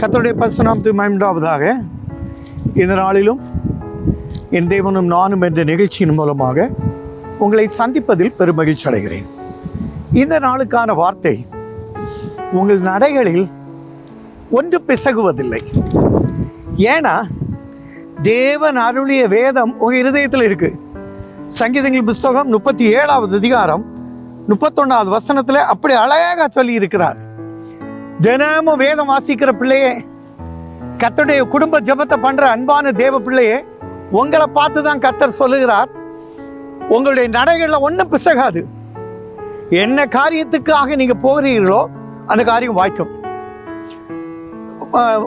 கத்தருடைய பசுநாமத்து மயம்டாவதாக இந்த நாளிலும் என் தேவனும் நானும் என்ற நிகழ்ச்சியின் மூலமாக உங்களை சந்திப்பதில் பெருமகிழ்ச்சி அடைகிறேன். இந்த நாளுக்கான வார்த்தை உங்கள் நடைகளில் ஒன்று பிசகுவதில்லை. ஏன்னா தேவன் அருளிய வேதம் உங்கள் இருதயத்தில் இருக்கு. சங்கீதங்கள் புஸ்தகம் முப்பத்தி ஏழாவது அதிகாரம் முப்பத்தொன்னாவது வசனத்தில் அப்படி அழகாக சொல்லி இருக்கிறார் தினமும் வேதம் வாசிக்கிற பிள்ளையே கத்தருடைய குடும்ப ஜெபத்தை பண்ற அன்பான தேவ பிள்ளையே உங்களை பார்த்து தான் கத்தர் சொல்லுகிறார். உங்களுடைய நடைகளில் ஒன்றும் பிசகாது. என்ன காரியத்துக்காக நீங்கள் போகிறீர்களோ அந்த காரியம் வாய்க்கும்.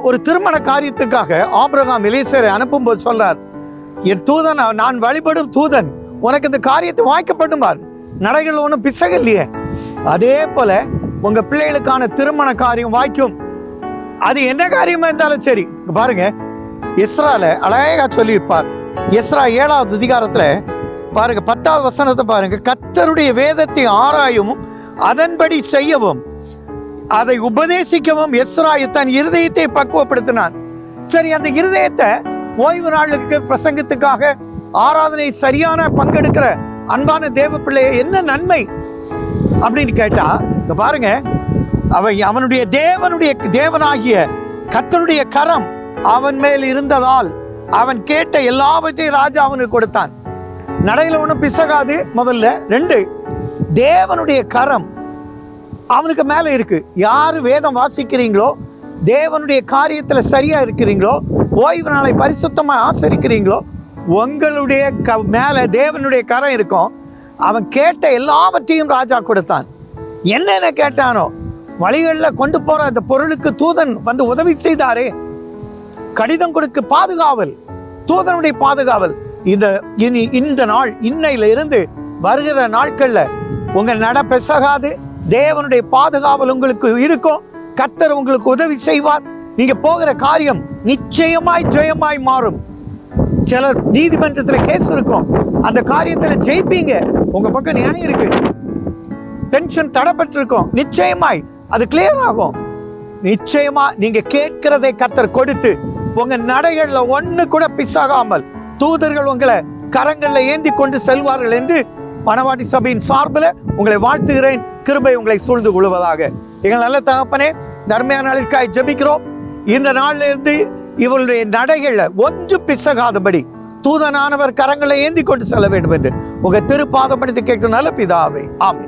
ஒரு திருமண காரியத்துக்காக ஆபிரகாம் எலேசரை அனுப்பும்போது சொல்றார் என் தூதன் நான் வழிபடும் தூதன் உனக்கு இந்த காரியத்தை வாய்க்கப்படுமார் நடைகள் ஒன்றும் பிசகல்லையே அதே போல உங்க பிள்ளைகளுக்கான திருமண காரியம் வாய்க்கும். அது என்ன காரியமா இருந்தாலும் சரி. பாருங்க. இஸ்ரால அழகா சொல்லியிருப்பார். இஸ்ரா ஏழாவது அதிகாரத்துல பாருங்க பத்தாவது வசனத்தை பாருங்க. கத்தருடைய வேதத்தை ஆராயவும் அதன்படி செய்யவும் அதை உபதேசிக்கவும் எஸ்ரா தன் இருதயத்தை பக்குவப்படுத்தினான் சரி அந்த இருதயத்தை ஓய்வு நாளுக்கு பிரசங்கத்துக்காக ஆராதனை சரியான பங்கெடுக்கிற அன்பான தேவ பிள்ளைய என்ன நன்மை? அப்படின்னு கேட்டால் இங்கே பாருங்க அவன் அவனுடைய தேவனுடைய தேவனாகிய கத்தனுடைய கரம் அவன் மேல் இருந்ததால் அவன் கேட்ட எல்லாவற்றையும் ராஜா அவனுக்கு கொடுத்தான். நடையில் ஒன்றும் பிசகாது முதல்ல. ரெண்டு தேவனுடைய கரம் அவனுக்கு மேலே இருக்கு. யார் வேதம் வாசிக்கிறீங்களோ தேவனுடைய காரியத்தில் சரியாக இருக்கிறீங்களோ ஓய்வு நாளை பரிசுத்தமாக ஆசரிக்கிறீங்களோ உங்களுடைய க மேலே தேவனுடைய கரம் இருக்கும். அவன் கேட்ட எல்லாவற்றையும் ராஜா கொடுத்தான். என்னென்ன கேட்டானோ? வழிகளில் கொண்டு போற அந்த பொருளுக்கு தூதன் வந்து உதவி செய்தாரே. கடிதம் கொடுக்க பாதுகாவல் தூதனுடைய பாதுகாவல். இந்த இனி இந்த நாள் இன்னையில இருந்து வருகிற நாட்கள்ல உங்க நட பெசகாது. தேவனுடைய பாதுகாவல் உங்களுக்கு இருக்கும். கத்தர் உங்களுக்கு உதவி செய்வார். நீங்க போகிற காரியம் நிச்சயமாய் ஜெயமாய் மாறும். சிலர் நீதிமன்றத்தில் கேஸ் இருக்கும். அந்த காரியத்தில் ஜெயிப்பீங்க. உங்க பக்கம் நியாயம் இருக்கு. டென்ஷன் தடப்பட்டிருக்கும். நிச்சயமாய் அது கிளியர் ஆகும். நிச்சயமா நீங்க கேட்கிறதை கத்தர் கொடுத்து உங்க நடைகள்ல ஒண்ணு கூட பிசாகாமல் தூதர்கள் உங்களை கரங்கள்ல ஏந்தி கொண்டு செல்வார்கள் என்று மணவாட்டி சபையின் சார்பில் உங்களை வாழ்த்துகிறேன். கிருபை உங்களை சூழ்ந்து கொள்வதாக. எங்கள் நல்ல தகப்பனே தர்மையான நாளிற்காய் ஜெபிக்கிறோம். இந்த நாளிலிருந்து இவருடைய நடைகளில் ஒன்று பிசகாதபடி தூதனானவர் கரங்களை ஏந்தி கொண்டு செல்ல வேண்டும் என்று உங்க திருப்பாதப்படுத்தி கேட்கும் நல்ல பிதாவே. ஆமை